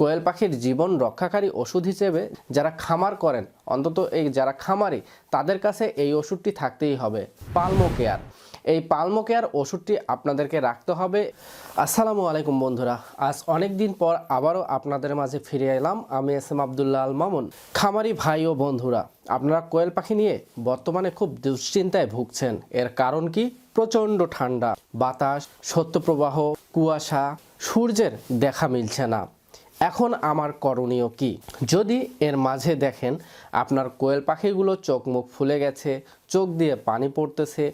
কোয়েল পাখির জীবন রক্ষাকারী ওষুধ হিসেবে যারা খামার করেন, অন্তত এই যারা খামারি, তাদের কাছে এই ওষুধটি থাকতেই হবে, পালমো কেয়ার। এই পালমো কেয়ার ওষুধটি আপনাদেরকে রাখতে হবে। আসসালামু আলাইকুম বন্ধুরা, আজ অনেক দিন পর আবারও আপনাদের মাঝে ফিরে এলাম। আমি এস এম আবদুল্লাহ আল মামুন। খামারি ভাই ও বন্ধুরা, আপনারা কোয়েল পাখি নিয়ে বর্তমানে খুব দুশ্চিন্তায় ভুগছেন। এর কারণ কি? প্রচণ্ড ঠান্ডা, বাতাস সত্যপ্রবাহ কুয়াশা, সূর্যের দেখা মিলছে না। এখন আমার করণীয় কি? যদি এর মাঝে দেখেন আপনার কোয়েল পাখিগুলো চোখ মুখ ফুলে গেছে, চোখ দিয়ে পানি পড়তেছে,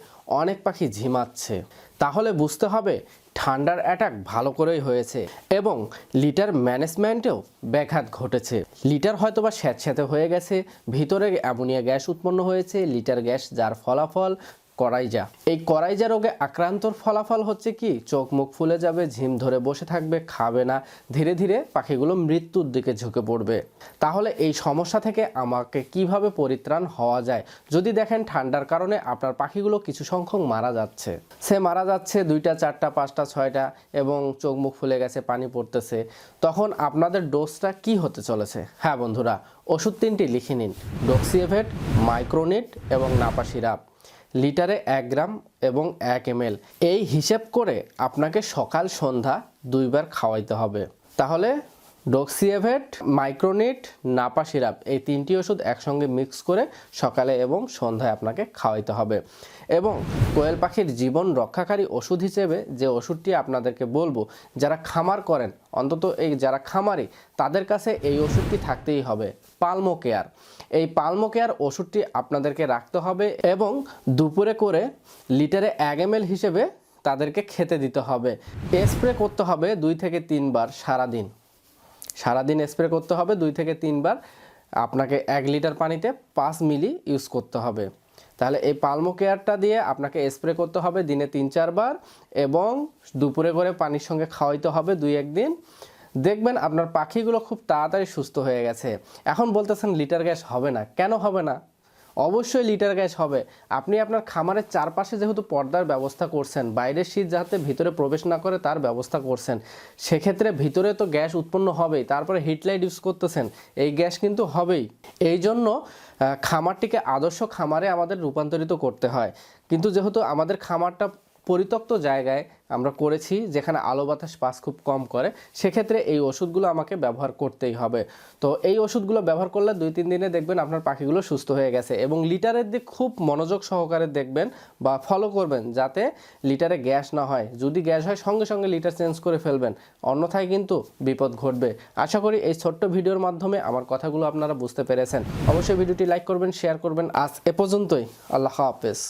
অনেক পাখি ঝিমাচ্ছে, তাহলে বুঝতে হবে ঠান্ডার অ্যাটাক ভালো করেই হয়েছে এবং লিটার ম্যানেজমেন্টেও ব্যাঘাত ঘটেছে। লিটার হয়তো বা স্যাঁতস্যাঁতে হয়ে গেছে, ভিতরে অ্যামোনিয়া গ্যাস উৎপন্ন হয়েছে, লিটার গ্যাস যার ফলাফল করাইজা। এই করাইজা রোগে আক্রান্তর ফলাফল হচ্ছে কি? চোখ মুখ ফুলে যাবে, ঝিম ধরে বসে থাকবে, খাবে না। ধীরে ধীরে পাখিগুলো মৃত্যুর দিকে ঝুঁকে পড়বে। তাহলে এই সমস্যা থেকে আমাকে কীভাবে পরিত্রাণ হওয়া যায়? যদি দেখেন ঠান্ডার কারণে আপনার পাখিগুলো কিছু সংখ্যক মারা যাচ্ছে। সে মারা যাচ্ছে দুইটা, চারটা, পাঁচটা, ছয়টা এবং চোখ মুখ ফুলে গেছে, পানি পড়তেছে। তখন আপনাদের ডোজটা কি হতে চলেছে? হ্যাঁ বন্ধুরা, ওষুধ তিনটি লিখে নিন। ডক্সিএভেট, মাইক্রোনিট এবং নাপা সিরাপ। লিটারে এক গ্রাম এবং এক এম এই হিসেব করে আপনাকে সকাল সন্ধ্যা দুইবার খাওয়াইতে হবে। তাহলে ডক্সিএভেট, মাইক্রোনিট, নাপা সিরাপ এই তিনটি ওষুধ একসঙ্গে মিক্স করে সকালে এবং সন্ধ্যায় আপনাকে খাওয়াইতে হবে। এবং কোয়েল পাখির জীবন রক্ষাকারী ওষুধ হিসেবে যে ওষুধটি আপনাদেরকে বলব, যারা খামার করেন, অন্তত এই যারা খামারি, তাদের কাছে এই ওষুধটি থাকতেই হবে পালমো কেয়ার এই পালমো কেয়ার ওষুধটি আপনাদেরকে রাখতে হবে এবং দুপুরে করে লিটারে এক এম হিসেবে তাদেরকে খেতে দিতে হবে। স্প্রে করতে হবে দুই থেকে তিনবার সারাদিন। সারাদিন স্প্রে করতে হবে, দুই থেকে তিনবার। আপনাকে এক লিটার পানিতে পাঁচ মিলি ইউজ করতে হবে। তাহলে এই পালমো কেয়ারটা দিয়ে আপনাকে স্প্রে করতে হবে দিনে তিন চারবার এবং দুপুরে করে পানির সঙ্গে খাওয়াইতে হবে দুই একদিন দেখবেন আপনার পাখিগুলো খুব তাড়াতাড়ি সুস্থ হয়ে গেছে। এখন বলতেছেন লিটার গ্যাস হবে না। কেন হবে না? অবশ্যই লিটার গ্যাস হবে। আপনি আপনার খামারের চারপাশে যেহেতু পর্দার ব্যবস্থা করছেন, বাইরের শীত যাতে ভিতরে প্রবেশ না করে তার ব্যবস্থা করছেন। সেক্ষেত্রে ভিতরে তো গ্যাস উৎপন্ন হবেই, তারপরে হিটলাইট ইউজ করতেছেন, এই গ্যাস কিন্তু হবেই। এই জন্য খামারটিকে আদর্শ খামারে আমাদের রূপান্তরিত করতে হয়। কিন্তু যেহেতু আমাদের খামারটা পরিত্যক্ত জায়গায় আমরা করেছি, যেখানে আলো বাতাস পাস খুব কম করে, সেক্ষেত্রে এই ওষুধগুলো আমাকে ব্যবহার করতেই হবে। তো এই ওষুধগুলো ব্যবহার করলে দুই, তিন দিনে দেখবেন আপনার পাখিগুলো সুস্থ হয়ে গেছে এবং লিটারের দিক খুব মনোযোগ সহকারে দেখবেন বা ফলো করবেন যাতে লিটারে গ্যাস না হয়। যদি গ্যাস হয়, সঙ্গে সঙ্গে লিটার চেঞ্জ করে ফেলবেন। অন্যথায় কিন্তু বিপদ ঘটবে। আশা করি এই ছোট্ট ভিডিওর মাধ্যমে আমার কথাগুলো আপনারা বুঝতে পেরেছেন। অবশ্যই ভিডিওটি লাইক করবেন শেয়ার করবেন। আজ এ পর্যন্তই। আল্লাহ হাফেজ।